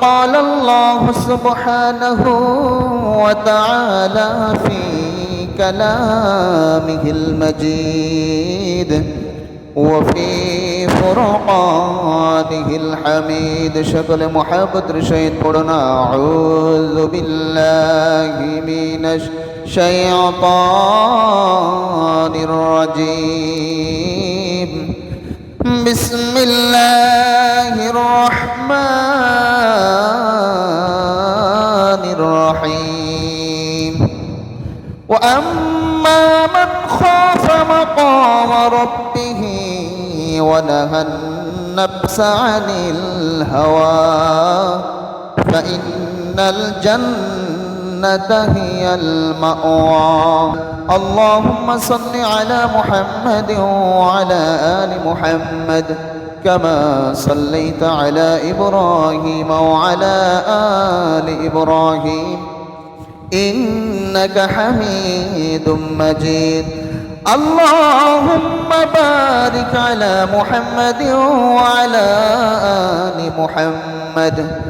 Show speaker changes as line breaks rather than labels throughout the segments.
قال الله سبحانه وتعالى في كلامه المجيد وفي فرقانه الحميد. شكل محبة شيء قرنا أعوذ بالله من الشيطان الرجيم. بسم الله الرحمن الرحيم. وأما من خاف مقام ربه ونهى النفس عن الهوى فإن الجنة هي المأوى. اللهم صل على محمد وعلى آل محمد كما صليت على إبراهيم وعلى آل إبراهيم. إنك حميد مجيد. اللهم بارك على محمد وعلى آل محمد.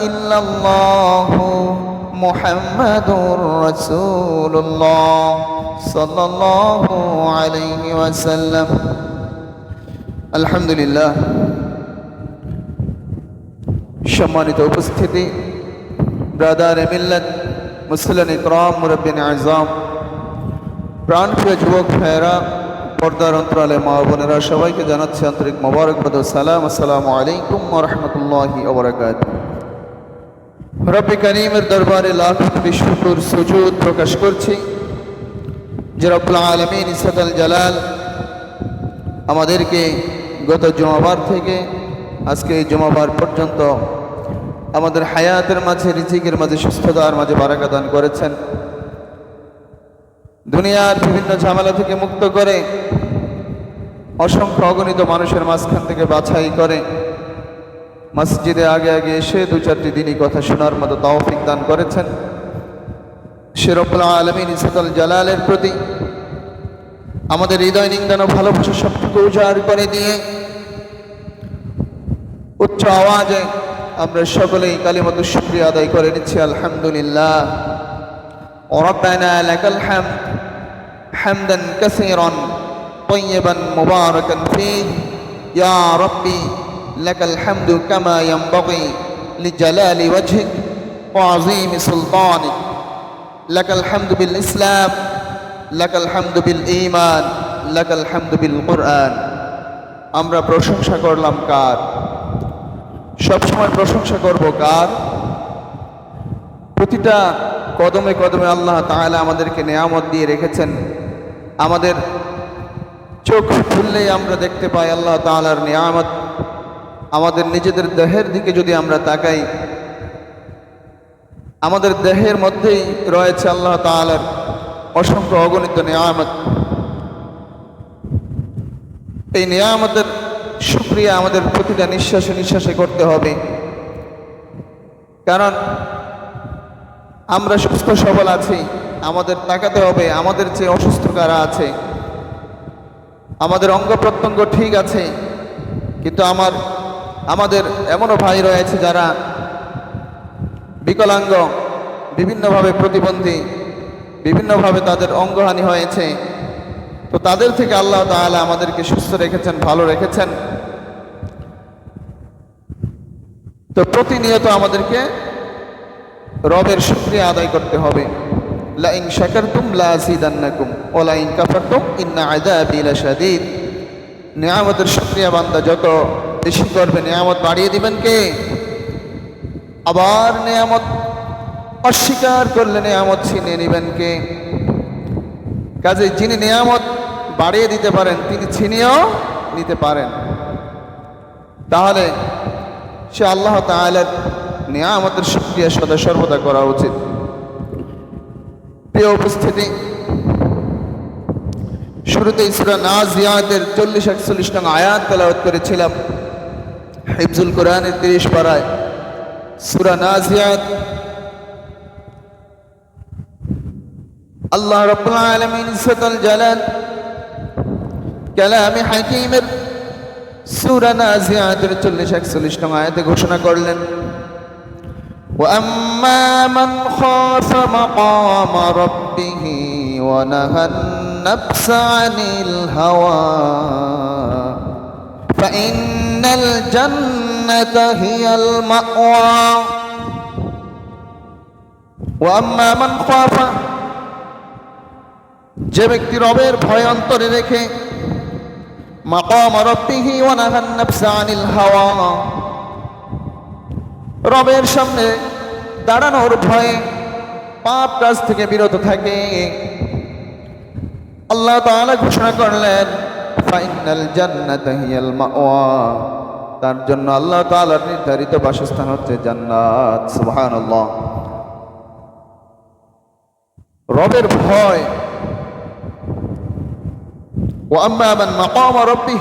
إلا الله محمد رسول الله صلى الله عليه وسلم الحمد لله সম্মানিত উপস্থিতি ব্রাদার মিল্লাত মুসলিম ইকরাম মুরব্বিন আজম প্রাণপ্রিয় যুবক ভাইয়েরা পর্দার অন্তরালে মা বোনেরা সবাইকে জানাচ্ছি আন্তরিক মোবারকবাদ ও সালাম আসসালামু আলাইকুম রহমতুল্লাহি ওবরাকাত রব্বি করিমের দরবারে লাখ বিশুকুর সুজুদ প্রকাশ করছি। যে রব্বুল আলমিন ইসাদ আল জালাল আমাদেরকে গত জমাবার থেকে, আজকে এই জমাবার পর্যন্ত আমাদের হায়াতের মাঝে, রিজিকের মাঝে, সুস্থতার মাঝে বারাকা দান করেছেন। দুনিয়ার বিভিন্ন ঝামেলা থেকে মুক্ত করে, অসংখ্য অগণিত মানুষের মাঝখান থেকে বাছাই করে মসজিদে আগে আগে এসে দু চারটি দিনই কথা শোনার মতো তৌফিক দান করেছেন শেরফুল আলমিন ইসাতাল জালালের প্রতি আমাদের হৃদয় নিন্দানো ভালোবাসা সবটুকু উজাড় করে দিয়ে উচ্চ আওয়াজে আমরা সকলেই কালিমত শুক্রিয়া আদায় করে নিচ্ছি আলহামদুলিল্লাহ ربنا لك الحمد حمدا كثيرا طيبا مباركا فيه يا ربي لك الحمد كما ينبغي لجلال وجهك وعظيم سلطانك لك الحمد بالإسلام لك الحمد بالإيمان لك الحمد بالقرآن আমরা প্রশংসা করলাম কার সবসময় প্রশংসা করব কার প্রতিটা কদমে কদমে আল্লাহ তাআলা আমাদেরকে নেয়ামত দিয়ে রেখেছেন আমাদের চোখ খুললেই আমরা দেখতে পাই আল্লাহ তাআলার নেয়ামত আমাদের নিজেদের দেহের দিকে যদি আমরা তাকাই, আমাদের দেহের মধ্যেই রয়েছে আল্লাহ তাআলার অসংখ্য অগণিত নেয়ামত। এই নেয়ামতের শুক্রিয়া আমাদের প্রতিটা নিঃশ্বাসে নিঃশ্বাসে করতে হবে। কারণ আমরা সুস্থ সবল আছি, আমাদের তাকাতে হবে, আমাদের যে অসুস্থ কারা আছে? আমাদের অঙ্গ প্রত্যঙ্গ ঠিক আছে, কিন্তু আমার আমাদের এমনও ভাই রয়েছে যারা বিকলাঙ্গ, বিভিন্নভাবে প্রতিবন্ধী, বিভিন্নভাবে তাদের অঙ্গহানি হয়েছে। তো তাদের থেকে আল্লাহ তাআলা আমাদেরকে সুস্থ রেখেছেন, ভালো রেখেছেন। তো প্রতিনিয়ত আমাদেরকে রবের শুক্রিয়া আদায় করতে হবে। লা ইন শাকারতুম লা আযীদান্নাকুম ওয়া লা ইন কাফারতুম ইন্না আযাবি লাশাদীদ। নিয়ামতের শুক্রিয়া বান্দা যত বেশি করবে, নিয়ামত বাড়িয়ে দিবেন কে? আবার নিয়ামত অস্বীকার করলে নিয়ামত ছিনিয়ে নেবেন কে? কাজে যিনি নিয়ামত বাড়িয়ে দিতে পারেন, তিনি ছিনিয়েও নিতে পারেন। তাহলে সে আল্লাহ তাআলার নিয়ামতের শুক্রিয়া সদা সর্বদা করা উচিত। প্রিয় উপস্থিতি, শুরুতে ইসরা নাজিয়াতের চল্লিশ একচল্লিশ নং আয়াত তেলাওয়াত করেছিলাম। হিফজুল কোরআনের তিরিশ পাড়ায় সুরা নাজিয়াত আল্লাহ রব্বুল আলামিন ইজ্জতুল জালাল কালামে হাকিমের সূরা নাজিয়াতের 40 41 নং আয়াতে ঘোষণা করলেন وأما من خاف مقام ربه ونهى النفس عن الهوى فإن الجنة هي المأوى وأما من خاف যে ব্যক্তি রবের ভয় অন্তরে রেখে মাকাম রব্বিহি ওয়া নাহান নাফসা আনিল হাওয়া রবের সামনে দাঁড়ানোর ভয়ে পাপ কাজ থেকে বিরত থাকে আল্লাহ তাআলা ঘোষণা করলেন ফাইনাল জান্নাত হিয়াল মাওয়া। তার জন্য আল্লাহ তাআলার নির্ধারিত বাসস্থান হচ্ছে জান্নাত। সুবহানাল্লাহ। রবের ভয়। ও আম্মা মান মাকাম রব্বি।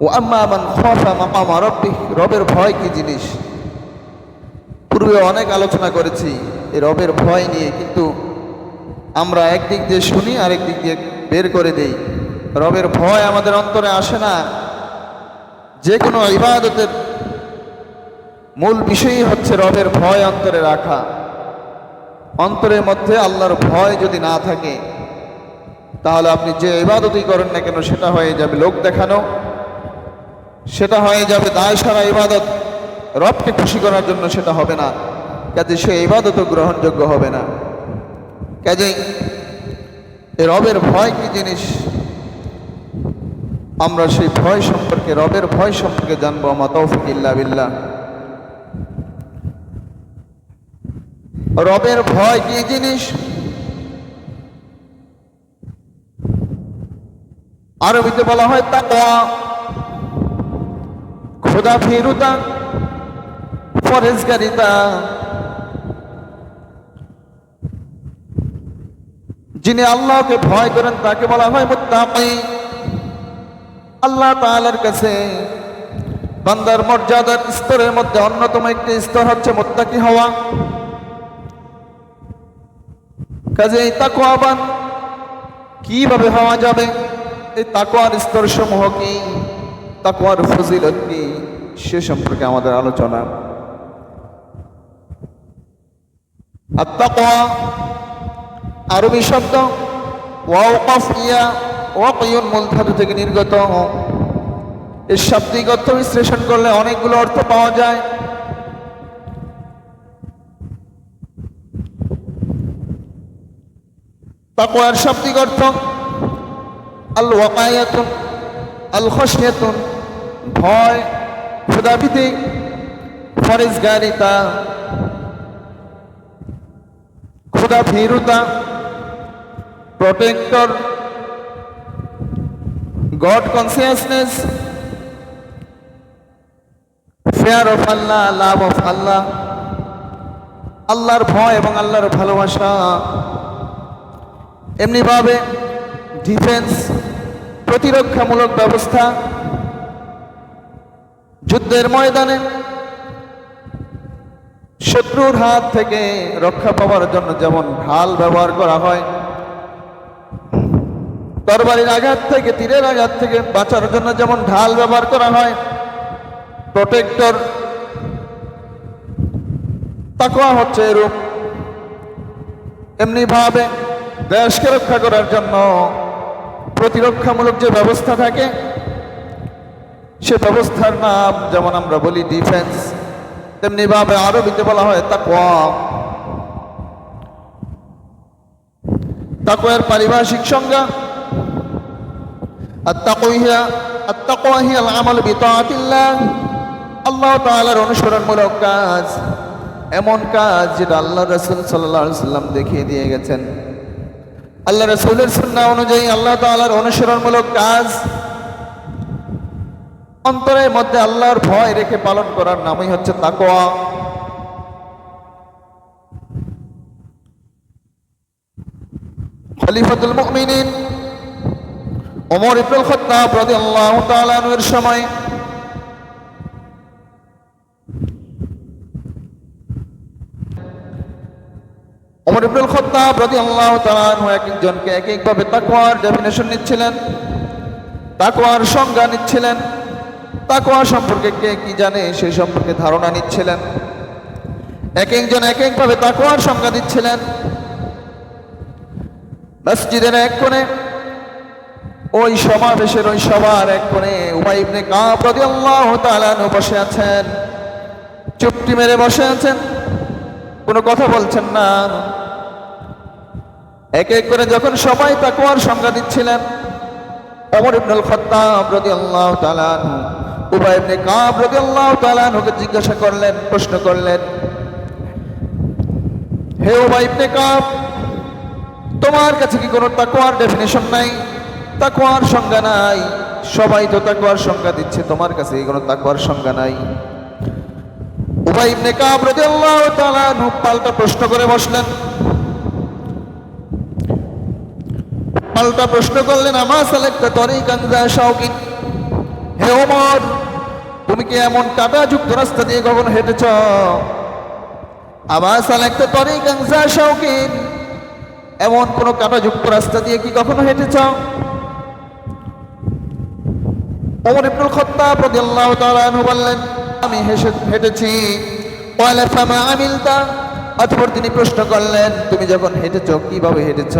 ও আম্মা মান খাফা মাকাম রব্বি। রবের ভয় কি জিনিস? পূর্বে অনেক আলোচনা করেছি এই রবের ভয় নিয়ে, কিন্তু আমরা একদিক দিয়ে শুনি আরেক দিক দিয়ে বের করে দেই। রবের ভয় আমাদের অন্তরে আসে না। যে কোনো ইবাদতের মূল বিষয়ই হচ্ছে রবের ভয় অন্তরে রাখা। অন্তরের মধ্যে আল্লাহর ভয় যদি না থাকে, তাহলে আপনি যে ইবাদতই করেন না কেন, সেটা হয়ে যাবে লোক দেখানো, সেটা হয়ে যাবে দায় সারা ইবাদত। রবকে খুশি করার জন্য সেটা হবে না। কাজে সে ইবাদতও গ্রহণযোগ্য হবে না। এই রবের ভয় কি জিনিস? আমরা সেই ভয় সম্পর্কে, রবের ভয় সম্পর্কে জানব, আমা বিল্লাহ। রবের ভয় কি জিনিস? আরবিতে বলা হয় তাকওয়া। খোদা ফিরুতা ফরেজগারিতা যিনি আল্লাহকে ভয় করেন, তাকে বলা হয় মুত্তাকি। আল্লাহ তাআলার কাছে বান্দার মর্যাদার স্তরের মধ্যে অন্যতম একটি স্তর হচ্ছে মুত্তাকি হওয়া। কাজে এই তাকওয়াবান কীভাবে হওয়া যাবে? এই তাকওয়ার স্তর সমূহ কি? তাকওয়ার ফজিলত কি? সে সম্পর্কে আমাদের আলোচনা। আর তাকওয়া আরবি শব্দ ওয়াওকাফ ইয়া ওয়াকিয়ুন মূল থেকে নির্গত। এর শাব্দিক অর্থ বিশ্লেষণ করলে অনেকগুলো অর্থ পাওয়া যায়। তাকওয়ার শাব্দিক অর্থ আল ওয়াকায়াতুন আল খসিয়াতুন ভয় ক্ষুদাভীতি ফরেজগারিতা ক্ষুদা ভীরুতা protector God consciousness fear of Allah love of Allah আল্লাহর ভয় এবং আল্লাহর ভালোবাসা। এমনিভাবে ডিফেন্স প্রতিরক্ষামূলক ব্যবস্থা, যুদ্ধের ময়দানে শত্রুর হাত থেকে রক্ষা পাওয়ার জন্য যেমন ঢাল ব্যবহার করা হয় তরবারির আঘাত থেকে, তীরের আঘাত থেকে বাঁচার জন্য যেমন ঢাল ব্যবহার করা হয় প্রোটেক্টর তাকওয়া হচ্ছে এরূপ। এমনি ভাবে দেশকে রক্ষা করার জন্য প্রতিরক্ষামূলক যে ব্যবস্থা থাকে, সে ব্যবস্থার নাম যেমন আমরা বলি ডিফেন্স তেমনি ভাবে আরবিতে বলা হয় তাকওয়া। তাকওয়ার পারিভাষিক সংজ্ঞা আল্লাহ তাআলার অনুসরণমূলক কাজ, এমন কাজ যেটা আল্লাহ রাসূল সাল্লাল্লাহু সাল্লাম দেখিয়ে দিয়ে গেছেন। আল্লাহ রাসূলের সুন্নাহ অনুযায়ী আল্লাহ তাআলার অনুসরণমূলক কাজ, অন্তরের মধ্যে আল্লাহর ভয় রেখে পালন করার নামই হচ্ছে তাকোয়া খলিফাতুল মুমিনিন ওমর ইবনুল খাত্তাব রাদিয়াল্লাহু তাআলা এর সময় ওমর ইবনুল খাত্তাব রাদিয়াল্লাহু তাআলা একজনকে এক একভাবে তাকওয়ার ডেফিনেশন নিচ্ছিলেন, তাকওয়ার সংজ্ঞা নিচ্ছিলেন, তাকওয়া সম্পর্কে কে কি জানে সেই সম্পর্কে ধারণা নিচ্ছিলেন, এক একজন এক একভাবে তাকওয়ার সংজ্ঞা দিচ্ছিলেন। মসজিদের এক কোণে ওই সমাবেশের ওই সবার এক কোণে উমাই ইবনে কাব রাদিয়াল্লাহু তাআলা বসে আছেন। চুপটি মেরে বসে আছেন। কোনো কথা বলছেন না। এক এক করে যখন সবাই তাকওয়ার সংজ্ঞা দিচ্ছিলেন, ওমর ইবনুল খাত্তাব রাদিয়াল্লাহু তাআলা উবাই ইবনে কাব রাদিয়াল্লাহু তাআলা আনহুকে জিজ্ঞাসা করলেন, প্রশ্ন করলেন, হে উবাই ইবনে কাব, তোমার কাছে কি কোনো তাকওয়ার ডেফিনেশন নাই? তাকওয়ার সংজ্ঞা নাই। সবাই তো তাকওয়ার সংজ্ঞা দিচ্ছে, তোমার কাছে কোনো তাকওয়ার সংজ্ঞা নাই। উবাই ইবনে কাব রাদিয়াল্লাহু তাআলা পাল্টা প্রশ্ন করে বসলেন। পাল্টা প্রশ্ন করলেন, আমা সালেকটা তরিকান যা শাওকিন? হে ওমর, তুমি কি এমন কাটা যুক্ত রাস্তা দিয়ে কখনো হেঁটেছ? আমা সালেকটা তরিকান যা শাওকিন? এমন কোন কাটাযুক্ত রাস্তা দিয়ে কি কখনো হেঁটেছ? ওমর ইবনুল খাত্তাব রাদিয়াল্লাহু তাআলা আনহু বললেন, আমি হেসে, হেঁটেছি। ওয়ালা ফামা আমিলতা। অতঃপর তিনি প্রশ্ন করলেন, তুমি যখন হেঁটেছ, কীভাবে হেঁটেছ?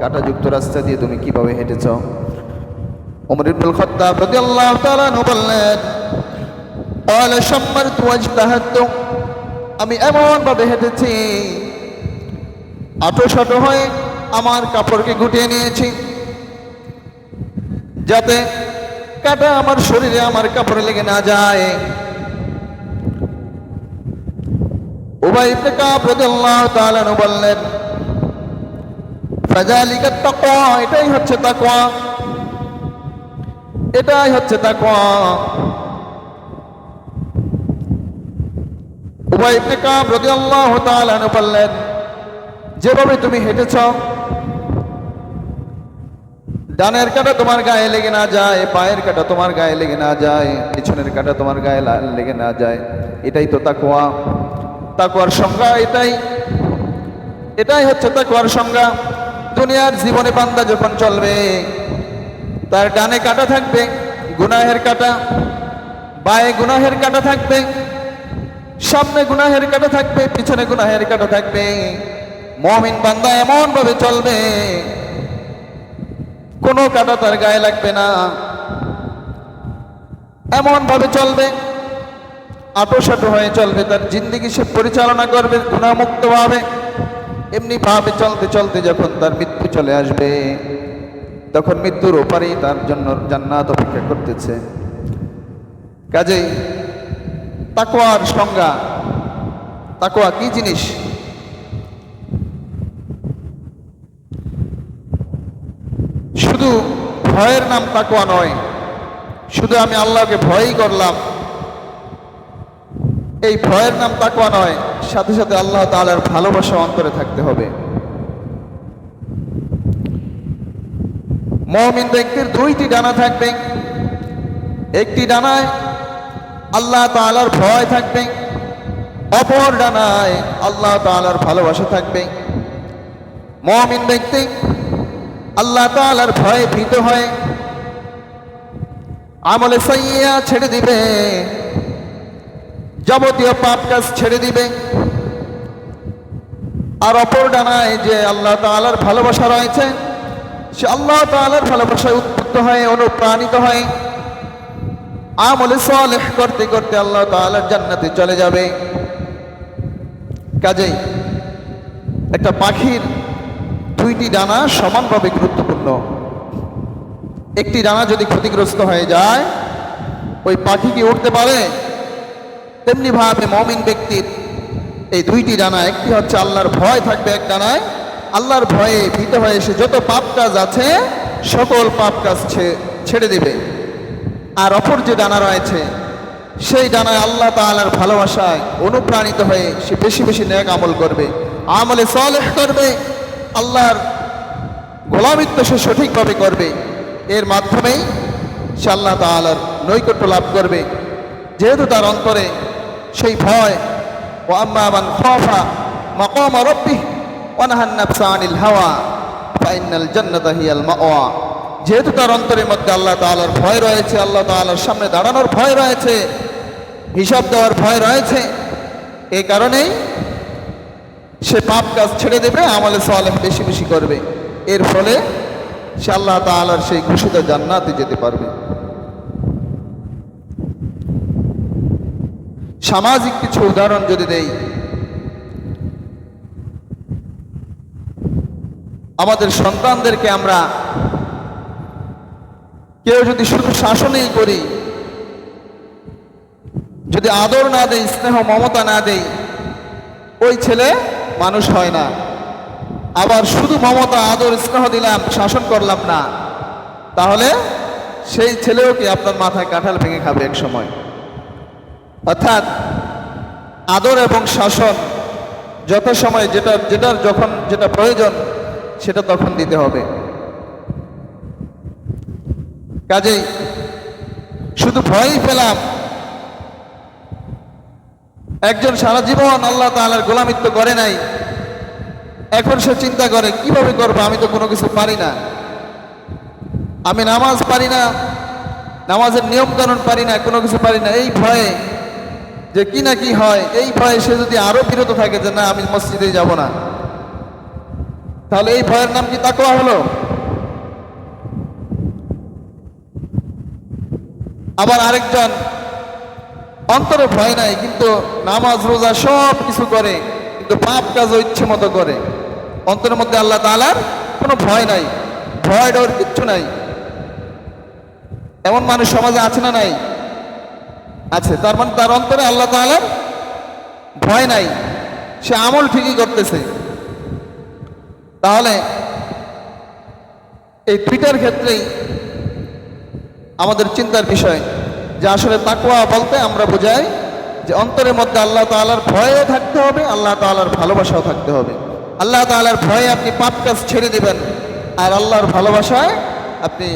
কাটাযুক্ত রাস্তা দিয়ে তুমি কীভাবে হেঁটেছ? ওমর ইবনুল খাত্তাব রাদিয়াল্লাহু তাআলা আনহু বললেন, ওয়ালা শাম্মারতু ওয়াজতাহাতু আমি এমন ভাবে হেঁটেছি আটো শটো হয়ে আমার কাপড়কে গুটিয়ে নিয়েছি, যাতে কাটা আমার শরীরে, আমার কাপড়ে লেগে না যায়। উবাই ইবনে কাব রাদিয়াল্লাহু তাআলা বললেন তাকওয়া, এটাই হচ্ছে তাকওয়া। এটাই হচ্ছে তাকওয়া। উবাই ইবনে কাব রাদিয়াল্লাহু তাআলা বললেন, যেভাবে তুমি হেঁটেছ ডানের কাটা তোমার গায়ে লেগে না যায়, পায়ের কাটা তোমার গায়ে লেগে না যায়, পিছনের কাটা তোমার গায়ে লেগে না যায়। এটাই তো তাকুয়া তাকুয়ার সংজ্ঞা এটাই। এটাই হচ্ছে তাকুয়ার সংজ্ঞা। দুনিয়ার জীবনে বান্দা যখন চলবে, তার ডানে কাটা থাকবে, গুনাহের কাটা। বায়ে গুনাহের কাটা থাকবে, সামনে গুনাহের কাটা থাকবে, পিছনে গুনাহের কাটা থাকবে। মমিন বান্দা এমন ভাবে চলবে কোনো কাটা তার গায়ে লাগবে না। এমন ভাবে চলবে। আটোসাটো হয়ে চলবে তার জিন্দিগি। সে পরিচালনা করবে গুণামুক্ত ভাবে এমনি ভাবে চলতে চলতে যখন তার মৃত্যু চলে আসবে, তখন মৃত্যুর ওপারেই তার জন্য জান্নাত অপেক্ষা করতেছে। কাজেই তাকোয়ার সংজ্ঞা তাকোয়া কি জিনিস? শুধু ভয়ের নাম তাকোয়া নয়, শুধু আমি আল্লাহকে ভয়ই করলাম। এই ভয়ের নাম তাকোয়া নয়, সাথে সাথে আল্লাহ তাআলার ভালোবাসা অন্তরে থাকতে হবে। মমিন ব্যক্তির দুইটি ডানা থাকবে, একটি ডানায় আল্লাহ তাআলার ভয় থাকবে, অপর ডানায় আল্লাহ তাআলার ভালোবাসা থাকবে। মমিন ব্যক্তি আল্লাহ তাআলার ভয়ে ভীত হয়ে। আমলে সাইয়া ছেড়ে দিবে। যাবতীয় পাপ কাজ ছেড়ে দিবে। আর অপর ডানায় যে আল্লাহ তাআলার ভালোবাসা রয়েছে, সে আল্লাহ তাআলার ভালোবাসায় উদ্বুদ্ধ হয়ে, অনুপ্রাণিত হয়ে। আমলে সালেহ করতে করতে আল্লাহ তাআলার জান্নাতে চলে যাবে। কাজেই একটা পাখির দুইটি ডানা সমানভাবে গুরুত্বপূর্ণ। একটি ডানা যদি ক্ষতিগ্রস্ত হয়ে যায়, ওই পাখি কি উঠতে পারে? তেমনি ভাবে মমিন ব্যক্তির এই দুইটি ডানা, একটি হচ্ছে আল্লাহর ভয় থাকবে এক ডানায়, আল্লাহর ভয়ে ভীত হয়ে সে যত পাপ কাজ আছে, সকল পাপ কাজ ছেড়ে দেবে। আর অপর যে ডানা রয়েছে, সেই ডানায় আল্লাহ তাআলার ভালোবাসায় অনুপ্রাণিত হয়ে সে বেশি বেশি ন্যাক আমল করবে, আমলে সালেহ করবে। আল্লাহর গোলামিত্ব সে সঠিকভাবে করবে। এর মাধ্যমেই সে আল্লাহ তাআলার নৈকট্য লাভ করবে। যেহেতু তার অন্তরে সেই ভয়, ও আম্মা মান খাফা মাকাম রব্বিহ ওয়া আনিল হাওয়া ফাইনাল জান্নাতা হিয়াল মাওয়া। যেহেতু তার অন্তরের মধ্যে আল্লাহ তাআলার ভয় রয়েছে, আল্লাহ তাআলার সামনে দাঁড়ানোর ভয় রয়েছে, হিসাব দেওয়ার ভয় রয়েছে এই কারণেই সে পাপ কাজ ছেড়ে দেবে, আমলে সালেহ বেশি বেশি করবে। এর ফলে সে আল্লাহ তাআলার সেই ঘোষিত জান্নাতে যেতে পারবে। সামাজিক কিছু উদাহরণ যদি দেই, আমাদের সন্তানদেরকে আমরা কেউ যদি শুধু শাসনই করি, যদি আদর না দেই, স্নেহ, মমতা না দেই, ওই ছেলে মানুষ হয় না। আবার শুধু মমতা, আদর, স্নেহ দিলাম, শাসন করলাম না। তাহলে সেই ছেলেও কি আপনার মাথায় কাঁঠাল ভেঙে খাবে এক সময়? অর্থাৎ আদর এবং শাসন যত সময় যেটা, যেটার যখন যেটা প্রয়োজন, সেটা তখন দিতে হবে। কাজেই শুধু ভয়ই পেলাম একজন সারা জীবন আল্লাহ তাআলার গোলামিত্ব করে নাই। এখন সে চিন্তা করে, কীভাবে করব? আমি তো কোনো কিছু পারি না। আমি নামাজ পারি না, নামাজের নিয়ম কানুন পারি না, কোনো কিছু পারি না। এই ভয়ে যে কি না কি হয়, এই ভয়ে সে যদি আরও বিরত থাকে যে না, আমি মসজিদে যাব না। তাহলে এই ভয়ের নাম কি তাকওয়া হলো? আবার আরেকজন অন্তরে ভয় নাই, কিন্তু নামাজ, রোজা সব কিছু করে, কিন্তু পাপ কাজ ইচ্ছে মতো করে। অন্তরের মধ্যে আল্লাহ তাআলার কোনো ভয় নাই, ভয় ডর কিচ্ছু নাই। এমন মানুষ সমাজে আছে না নাই? আছে, তার মানে তার অন্তরে আল্লাহ তাআলার ভয় নাই। সে আমল ঠিকই করতেছে। তাহলে এই দুইটার ক্ষেত্রেই আমাদের চিন্তার বিষয় যে আসলে তাকুয়া বলতে আমরা বোঝাই যে অন্তরের মধ্যে আল্লাহ তালার ভয়ও থাকতে হবে, আল্লাহ তালার ভালোবাসাও থাকতে হবে। আল্লাহ তালার ভয়ে আপনি পাপ কাজ ছেড়ে দেবেন আর আল্লাহর ভালোবাসায় আপনি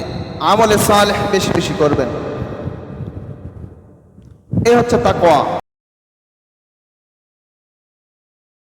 আমলে সালেহ বেশি বেশি করবেন। এ হচ্ছে তাকওয়া।